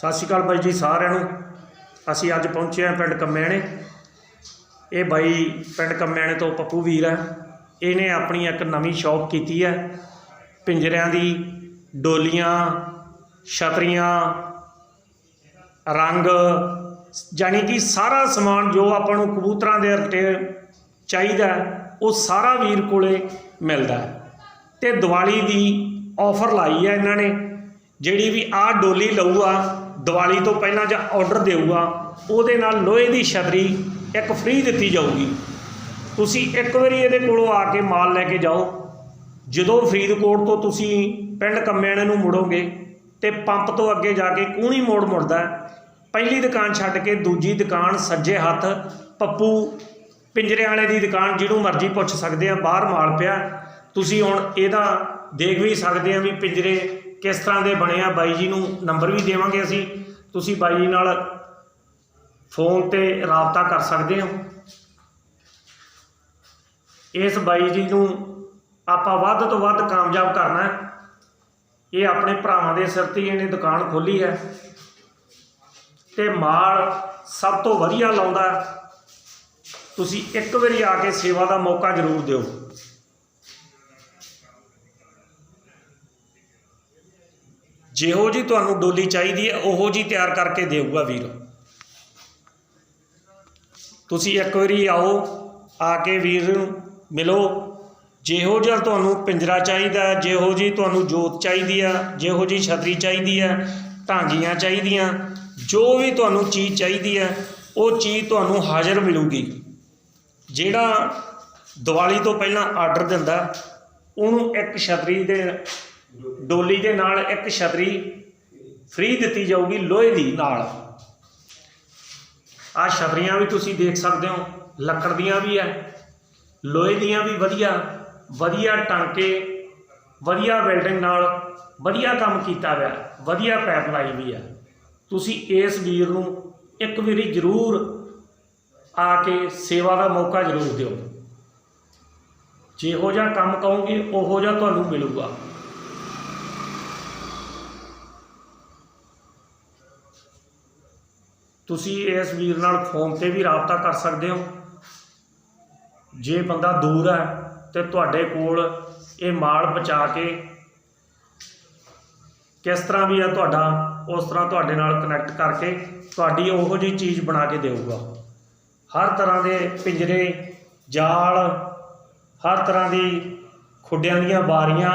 ਸਤਿ ਸ਼੍ਰੀ ਅਕਾਲ ਬਾਈ ਜੀ ਸਾਰਿਆਂ ਨੂੰ। ਅਸੀਂ ਅੱਜ ਪਹੁੰਚੇ ਹਾਂ ਪਿੰਡ ਕੰਮਿਆਣੇ ਇਹ ਬਾਈ ਪਿੰਡ ਕੰਮਿਆਣੇ ਤੋਂ ਪੱਪੂ ਵੀਰ ਹੈ। ਇਹਨੇ ਆਪਣੀ ਇੱਕ ਨਵੀਂ ਸ਼ੌਪ ਕੀਤੀ ਹੈ। ਪਿੰਜਰਿਆਂ ਦੀ ਡੋਲੀਆਂ, ਛਤਰੀਆਂ, ਰੰਗ, ਜਾਣੀ ਕਿ ਸਾਰਾ ਸਮਾਨ ਜੋ ਆਪਾਂ ਨੂੰ ਕਬੂਤਰਾਂ ਦੇ ਰਟੇ ਚਾਹੀਦਾ ਉਹ ਸਾਰਾ ਵੀਰ ਕੋਲੇ ਮਿਲਦਾ ਹੈ। ਤੇ ਦੀਵਾਲੀ ਦੀ ਆਫਰ ਲਾਈ ਹੈ ਇਹਨਾਂ ਨੇ। ਜਿਹੜੀ ਵੀ ਆਹ ਡੋਲੀ ਲਊਗਾ ਦੀਵਾਲੀ ਤੋਂ ਪਹਿਲਾਂ ਜਾਂ ਆਰਡਰ ਦੇਊਗਾ, ਉਹਦੇ ਨਾਲ ਲੋਹੇ ਦੀ ਛਤਰੀ ਇੱਕ ਫ੍ਰੀ ਦਿੱਤੀ ਜਾਊਗੀ। ਤੁਸੀਂ ਇੱਕ ਵਾਰੀ ਇਹਦੇ ਕੋਲੋਂ ਆ ਕੇ ਮਾਲ ਲੈ ਕੇ ਜਾਓ। ਜਦੋਂ ਫਰੀਦਕੋਟ ਤੋਂ ਤੁਸੀਂ ਪਿੰਡ ਕੰਮਿਆਣੇ ਨੂੰ ਮੁੜੋਗੇ ਤੇ ਪੰਪ ਤੋਂ ਅੱਗੇ ਜਾ ਕੇ ਕੂਣੀ ਮੋੜ ਮੁੜਦਾ ਪਹਿਲੀ ਦੁਕਾਨ ਛੱਡ ਕੇ ਦੂਜੀ ਦੁਕਾਨ ਸੱਜੇ ਹੱਥ, ਪੱਪੂ ਪਿੰਜਰੇ ਵਾਲੇ ਦੀ ਦੁਕਾਨ ਜਿਹਨੂੰ ਮਰਜ਼ੀ ਪੁੱਛ ਸਕਦੇ ਆ, ਬਾਹਰ ਮਾਲ ਪਿਆ। ਤੁਸੀਂ ਹੁਣ ਇਹਦਾ ਦੇਖ ਵੀ ਸਕਦੇ ਆ ਵੀ ਪਿੰਜਰੇ ਕਿਸ ਤਰ੍ਹਾਂ ਦੇ ਬਣੇ ਆ? ਬਾਈ ਜੀ ਨੂੰ ਨੰਬਰ ਵੀ ਦੇਵਾਂਗੇ ਅਸੀਂ। ਤੁਸੀਂ ਬਾਈ ਜੀ ਨਾਲ ਫੋਨ ਤੇ ਰਾਬਤਾ ਕਰ ਸਕਦੇ ਹੋ। ਇਸ ਬਾਈ ਜੀ ਨੂੰ ਆਪਾਂ ਵੱਧ ਤੋਂ ਵੱਧ ਕਾਮਯਾਬ ਕਰਨਾ ਹੈ। ਇਹ ਆਪਣੇ ਭਰਾਵਾਂ ਦੇ ਸਿਰ ਤੇ ਇਹਨੇ ਦੁਕਾਨ ਖੋਲੀ ਹੈ। ਤੇ ਮਾਲ ਸਭ ਤੋਂ ਵਧੀਆ ਲਾਉਂਦਾ ਤੁਸੀਂ ਇੱਕ ਵਾਰੀ ਆ ਕੇ ਸੇਵਾ ਦਾ ਮੌਕਾ ਜ਼ਰੂਰ ਦਿਓ। ਜਿਹੋ ਜੀ ਤੁਹਾਨੂੰ ਡੋਲੀ ਚਾਹੀਦੀ ਹੈ ਉਹੋ ਜੀ ਤਿਆਰ ਕਰਕੇ ਦੇਊਗਾ ਵੀਰ। ਤੁਸੀਂ ਇੱਕ ਵਾਰੀ ਆਓ ਆ ਕੇ ਵੀਰ ਨੂੰ ਮਿਲੋ। ਜਿਹੋ ਜਿਹਾ ਤੁਹਾਨੂੰ ਪਿੰਜਰਾ ਚਾਹੀਦਾ ਹੈ, ਜਿਹੋ ਜੀ ਤੁਹਾਨੂੰ ਜੋਤ ਚਾਹੀਦੀ ਆ ਜਿਹੋ ਜੀ ਛਤਰੀ ਚਾਹੀਦੀ ਆ ਢਾਂਗੀਆਂ ਚਾਹੀਦੀਆਂ ਜੋ ਵੀ ਤੁਹਾਨੂੰ ਚੀਜ਼ ਚਾਹੀਦੀ ਹੈ ਉਹ ਚੀਜ਼ ਤੁਹਾਨੂੰ ਹਾਜ਼ਰ ਮਿਲੂਗੀ। ਜਿਹੜਾ ਦੀਵਾਲੀ ਤੋਂ ਪਹਿਲਾਂ ਆਰਡਰ ਦਿੰਦਾ ਉਹਨੂੰ ਇੱਕ ਛਤਰੀ ਦੇ ਡੋਲੀ ਦੇ ਨਾਲ ਇੱਕ ਛਤਰੀ ਫ੍ਰੀ ਦਿੱਤੀ ਜਾਊਗੀ ਲੋਹੇ ਦੀ ਨਾਲ। ਆ ਛਤਰੀਆਂ ਵੀ ਤੁਸੀਂ ਦੇਖ ਸਕਦੇ ਹੋ, ਲੱਕੜ ਦੀਆਂ ਵੀ ਹੈ, ਲੋਹੇ ਦੀਆਂ ਵੀ ਵਧੀਆ ਵਧੀਆ ਟਾਂਕੇ, ਵਧੀਆ ਵੈਲਡਿੰਗ ਨਾਲ ਵਧੀਆ ਕੰਮ ਕੀਤਾ ਹੋਇਆ, ਵਧੀਆ ਪੈਪ ਲਾਈ ਵੀ ਹੈ। ਤੁਸੀਂ ਇਸ ਵੀਰ ਨੂੰ ਇੱਕ ਵਾਰੀ ਜ਼ਰੂਰ ਆ ਕੇ ਸੇਵਾ ਦਾ ਮੌਕਾ ਜ਼ਰੂਰ ਦਿਓ। ਜਿਹੋ ਜਿਹਾ ਕੰਮ ਕਹੋਗੇ, ਉਹੋ ਜਿਹਾ ਤੁਹਾਨੂੰ ਮਿਲੂਗਾ। ਤੁਸੀਂ ਇਸ ਵੀਰ ਨਾਲ ਫੋਨ ਤੇ ਵੀ ਰਾਬਤਾ ਕਰ ਸਕਦੇ ਹੋ। ਜੇ ਬੰਦਾ ਦੂਰ ਹੈ ਤੇ ਤੁਹਾਡੇ ਕੋਲ ਇਹ ਮਾਲ ਬਚਾ ਕੇ ਕਿਸ ਤਰ੍ਹਾਂ ਵੀ ਹੈ ਤੁਹਾਡਾ, ਉਸ ਤਰ੍ਹਾਂ ਤੁਹਾਡੇ ਨਾਲ ਕਨੈਕਟ ਕਰਕੇ ਤੁਹਾਡੀ ਉਹੋ ਜਿਹੀ ਚੀਜ਼ ਬਣਾ ਕੇ ਦੇਊਗਾ। ਹਰ ਤਰ੍ਹਾਂ ਦੇ ਪਿੰਜਰੇ, ਜਾਲ, ਹਰ ਤਰ੍ਹਾਂ ਦੀ ਖੁੱਡਿਆਂ ਦੀਆਂ ਬਾਰੀਆਂ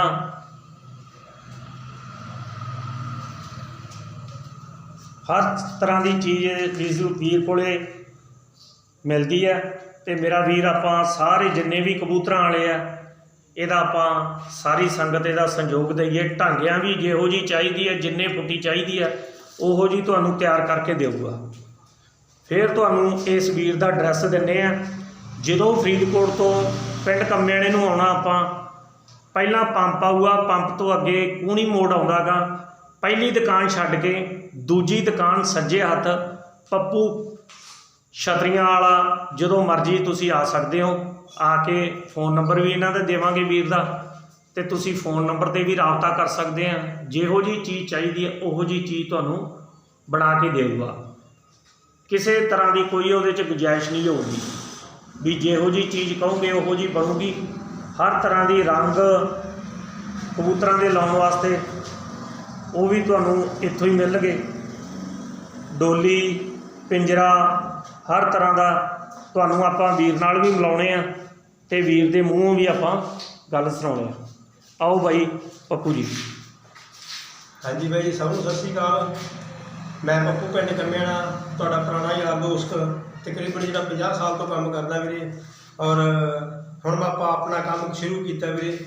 ਹਰ ਤਰ੍ਹਾਂ ਦੀ ਚੀਜ਼ ਇਸ ਵੀਰ ਕੋਲੇ ਮਿਲਦੀ ਹੈ ਤੇ ਮੇਰਾ ਵੀਰ ਆਪਾਂ ਸਾਰੇ ਜਿੰਨੇ ਵੀ ਕਬੂਤਰਾਂ ਵਾਲੇ ਆ, ਇਹਦਾ ਆਪਾਂ ਸਾਰੀ ਸੰਗਤ ਇਹਦਾ ਸੰਯੋਗ ਦਈਏ, ਢਾਂਗਿਆਂ ਵੀ ਜਿਹੋ ਜੀ ਚਾਹੀਦੀ ਹੈ, ਜਿੰਨੇ ਫੁੱਟੀ ਚਾਹੀਦੀ ਹੈ, ਉਹੋ ਜੀ ਤੁਹਾਨੂੰ ਤਿਆਰ ਕਰਕੇ ਦੇਊਗਾ। ਫਿਰ ਤੁਹਾਨੂੰ ਇਸ ਵੀਰ ਦਾ ਐਡਰੈਸ ਦਿੰਨੇ ਆ। ਜਦੋਂ ਫਰੀਦਕੋਟ ਤੋਂ ਪਿੰਡ ਕੰਮਿਆਣੇ ਨੂੰ ਆਉਣਾ ਆਪਾਂ, ਪਹਿਲਾਂ ਪੰਪ ਆਊਗਾ, ਪੰਪ ਤੋਂ ਅੱਗੇ ਕੂਣੀ ਮੋੜ ਆਉਂਦਾਗਾ। ਪਹਿਲੀ ਦੁਕਾਨ ਛੱਡ ਕੇ ਦੂਜੀ ਦੁਕਾਨ ਸੱਜੇ ਹੱਥ, ਪੱਪੂ, ਛਤਰੀਆਂ ਵਾਲਾ, ਜਦੋਂ ਮਰਜ਼ੀ ਤੁਸੀਂ ਆ ਸਕਦੇ ਹੋ, ਆ ਕੇ ਫੋਨ ਨੰਬਰ ਵੀ ਇਹਨਾਂ ਦਾ ਦੇਵਾਂਗੇ ਵੀਰ ਦਾ ਤੇ ਤੁਸੀਂ ਫੋਨ ਨੰਬਰ ਤੇ ਵੀ ਰਾਬਤਾ ਕਰ ਸਕਦੇ ਆ। ਜਿਹੋ ਜੀ ਚੀਜ਼ ਚਾਹੀਦੀ ਹੈ ਉਹੋ ਜੀ ਚੀਜ਼ ਤੁਹਾਨੂੰ ਬਣਾ ਕੇ ਦੇਊਗਾ। ਕਿਸੇ ਤਰ੍ਹਾਂ ਦੀ ਕੋਈ ਉਹਦੇ 'ਚ ਗੁੰਜਾਇਸ਼ ਨਹੀਂ ਹੋਊਗੀ। ਵੀ ਜਿਹੋ ਜੀ ਚੀਜ਼ ਕਹੋਗੇ, ਉਹੋ ਜੀ ਬਣੂਗੀ। ਹਰ ਤਰ੍ਹਾਂ ਦੀ ਰੰਗ ਕਬੂਤਰਾਂ ਦੇ ਲਾਉਣ ਵਾਸਤੇ ਉਹ ਵੀ ਤੁਹਾਨੂੰ ਇੱਥੋਂ ਹੀ ਮਿਲਣਗੇ। ਡੋਲੀ, ਪਿੰਜਰਾ, ਹਰ ਤਰ੍ਹਾਂ ਦਾ ਤੁਹਾਨੂੰ ਆਪਾਂ ਵੀਰ ਨਾਲ ਵੀ ਮਿਲਾਉਣੇ ਆ ਤੇ ਵੀਰ ਦੇ ਮੂੰਹੋਂ ਵੀ ਆਪਾਂ ਗੱਲ ਸੁਣਾਉਣੇ ਆ। ਆਓ ਬਾਈ, ਪੱਪੂ ਜੀ। ਹਾਂਜੀ ਬਾਈ ਜੀ, ਸਭ ਨੂੰ ਸਤਿ ਸ਼੍ਰੀ ਅਕਾਲ। ਮੈਂ ਪੱਪੂ ਪਿੰਡ ਕੰਮਿਆਣਾ, ਤੁਹਾਡਾ ਪੁਰਾਣਾ ਯਾਰ ਦੋਸਤ, ਤਕਰੀਬਨ ਜਿਹੜਾ 50 ਸਾਲ ਤੋਂ ਕੰਮ ਕਰਦਾ ਵੀਰੇ। ਔਰ ਹੁਣ ਆਪਾਂ ਆਪਣਾ ਕੰਮ ਸ਼ੁਰੂ ਕੀਤਾ ਵੀਰੇ।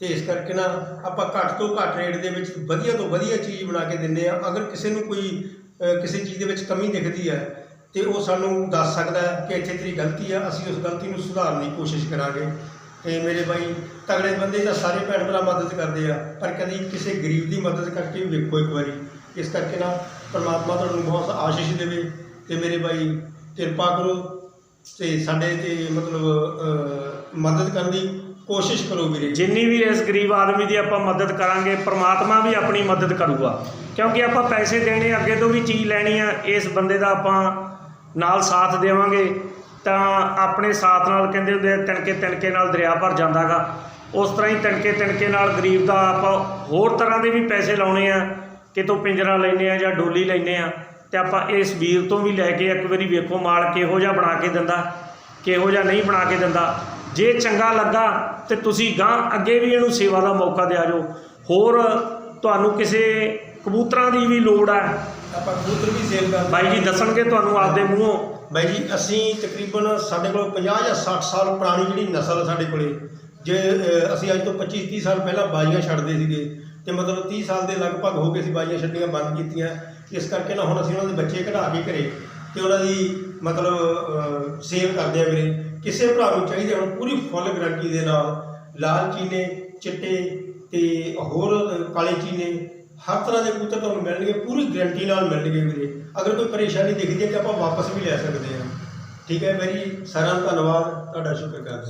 ਤੇ ਇਸ ਕਰਕੇ ਨਾ ਆਪਾਂ ਘੱਟ ਤੋਂ ਘੱਟ ਰੇਟ ਦੇ ਵਿੱਚ ਵਧੀਆ ਤੋਂ ਵਧੀਆ ਚੀਜ਼ ਬਣਾ ਕੇ ਦਿੰਦੇ ਆ ਅਗਰ ਕਿਸੇ ਨੂੰ ਕੋਈ ਕਿਸੇ ਚੀਜ਼ ਦੇ ਵਿੱਚ ਕਮੀ ਦਿਖਦੀ ਹੈ, ਤੇ ਉਹ ਸਾਨੂੰ ਦੱਸ ਸਕਦਾ ਕਿ ਇੱਥੇ ਤੇਰੀ ਗਲਤੀ ਆ, ਅਸੀਂ ਉਸ ਗਲਤੀ ਨੂੰ ਸੁਧਾਰਨ ਦੀ ਕੋਸ਼ਿਸ਼ ਕਰਾਂਗੇ। ਤੇ ਮੇਰੇ ਬਾਈ, ਤਗੜੇ ਬੰਦੇ ਤਾਂ ਸਾਰੇ ਭੈਣ ਭਰਾ ਮਦਦ ਕਰਦੇ ਆ, ਪਰ ਕਦੀ ਕਿਸੇ ਗਰੀਬ ਦੀ ਮਦਦ ਕਰਕੇ ਵੀ ਵੇਖੋ ਇੱਕ ਵਾਰੀ। ਇਸ ਕਰਕੇ ਨਾ ਪਰਮਾਤਮਾ ਤੁਹਾਨੂੰ ਬਹੁਤ ਆਸ਼ੀਸ਼ ਦੇਵੇ ਤੇ ਮੇਰੇ ਬਾਈ, ਕਿਰਪਾ ਕਰੋ ਤੇ ਸਾਡੇ ਤੇ ਮਤਲਬ ਮਦਦ ਕਰਨ ਦੀ ਕੋਸ਼ਿਸ਼ ਕਰੋ ਵੀਰੇ। ਜਿੰਨੀ ਵੀ ਇਸ ਗਰੀਬ ਆਦਮੀ ਦੀ ਆਪਾਂ ਮਦਦ ਕਰਾਂਗੇ, ਪ੍ਰਮਾਤਮਾ ਵੀ ਆਪਣੀ ਮਦਦ ਕਰੂਗਾ। ਕਿਉਂਕਿ ਆਪਾਂ ਪੈਸੇ ਦੇਣੇ, ਅੱਗੇ ਤੋਂ ਵੀ ਚੀਜ਼ ਲੈਣੀ ਆ, ਇਸ ਬੰਦੇ ਦਾ ਆਪਾਂ ਨਾਲ ਸਾਥ ਦੇਵਾਂਗੇ। ਤਾਂ ਆਪਣੇ ਸਾਥ ਨਾਲ ਕਹਿੰਦੇ ਹੁੰਦੇ ਆ, ਤਿਣਕੇ ਤਿਣਕੇ ਨਾਲ ਦਰਿਆ ਭਰ ਜਾਂਦਾਗਾ। ਉਸ ਤਰ੍ਹਾਂ ਹੀ ਤਿਣਕੇ ਤਿਣਕੇ ਨਾਲ ਗਰੀਬ ਦਾ ਆਪਾਂ ਹੋਰ ਤਰ੍ਹਾਂ ਦੇ ਵੀ ਪੈਸੇ ਲਾਉਣੇ ਆ। ਕਿਤੋਂ ਪਿੰਜਰਾ ਲੈਨੇ ਆ ਜਾਂ ਡੋਲੀ ਲੈਨੇ ਆ। ਤੇ ਆਪਾਂ ਇਸ ਵੀਰ ਤੋਂ ਵੀ ਲੈ ਕੇ ਇੱਕ ਵਾਰੀ ਵੇਖੋ, ਮਾਲ ਕਿਹੋ ਜਿਹਾ ਬਣਾ ਕੇ ਦਿੰਦਾ, ਕਿਹੋ ਜਿਹਾ ਨਹੀਂ ਬਣਾ ਕੇ ਦਿੰਦਾ। ਜੇ ਚੰਗਾ ਲੱਗਾ ਤੇ ਤੁਸੀਂ ਗਾਂ ਅੱਗੇ ਵੀ ਇਹਨੂੰ ਸੇਵਾ ਦਾ ਮੌਕਾ ਦਿਆ ਜੋ ਹੋਰ ਤੁਹਾਨੂੰ ਕਿਸੇ ਕਬੂਤਰਾਂ ਦੀ ਵੀ ਲੋੜ ਹੈ। ਆਪਾਂ ਕਬੂਤਰ ਵੀ ਸੇਲ ਕਰਦੇ ਬਾਈ ਜੀ ਦੱਸਣਗੇ ਤੁਹਾਨੂੰ ਆਪਦੇ ਮੂੰਹੋਂ। ਬਾਈ ਜੀ ਅਸੀਂ ਤਕਰੀਬਨ ਸਾਡੇ ਕੋਲ 50 ਜਾਂ 60 ਸਾਲ ਪੁਰਾਣੀ ਜਿਹੜੀ ਨਸਲ ਹੈ ਸਾਡੇ ਕੋਲੇ ਜੇ ਅਸੀਂ ਅੱਜ ਤੋਂ 25 30 ਸਾਲ ਪਹਿਲਾਂ ਬਾਜੀਆਂ ਛੱਡਦੇ ਸੀਗੇ ਤੇ ਮਤਲਬ 30 ਸਾਲ ਦੇ ਲਗਭਗ ਹੋ ਗਏ ਸੀ ਬਾਜੀਆਂ ਛੱਡਣੀਆਂ ਬੰਦ ਕੀਤੀਆਂ। ਇਸ ਕਰਕੇ ਨਾ ਹੁਣ ਅਸੀਂ ਉਹਨਾਂ ਦੇ ਬੱਚੇ ਕਢਾ ਕੇ ਘਰੇ ਤੇ ਉਹਨਾਂ ਦੀ ਮਤਲਬ ਸੇਵ ਕਰਦੇ ਆ ਵੀਰੇ। ਕਿਸੇ ਭਰਾ ਨੂੰ ਚਾਹੀਦੇ ਹੁਣ ਪੂਰੀ ਫੁੱਲ ਗਰੰਟੀ ਦੇ ਨਾਲ ਲਾਲ ਚੀਨੇ, ਚਿੱਟੇ ਤੇ ਹੋਰ ਕਾਲੇ ਚੀਨੇ ਹਰ ਤਰ੍ਹਾਂ ਦੇ ਕਬੂਤਰ ਤੁਹਾਨੂੰ ਮਿਲਣਗੇ, ਪੂਰੀ ਗਰੰਟੀ ਨਾਲ ਮਿਲਣਗੇ ਵੀਰੇ। ਅਗਰ ਕੋਈ ਪਰੇਸ਼ਾਨੀ ਦਿਖਦੀ ਹੈ ਤਾਂ ਆਪਾਂ ਵਾਪਸ ਵੀ ਲੈ ਸਕਦੇ ਹਾਂ। ਠੀਕ ਹੈ, ਮੇਰੀ ਸਾਰਿਆਂ ਦਾ ਧੰਨਵਾਦ, ਤੁਹਾਡਾ ਸ਼ੁਕਰ ਕਰਦਾ।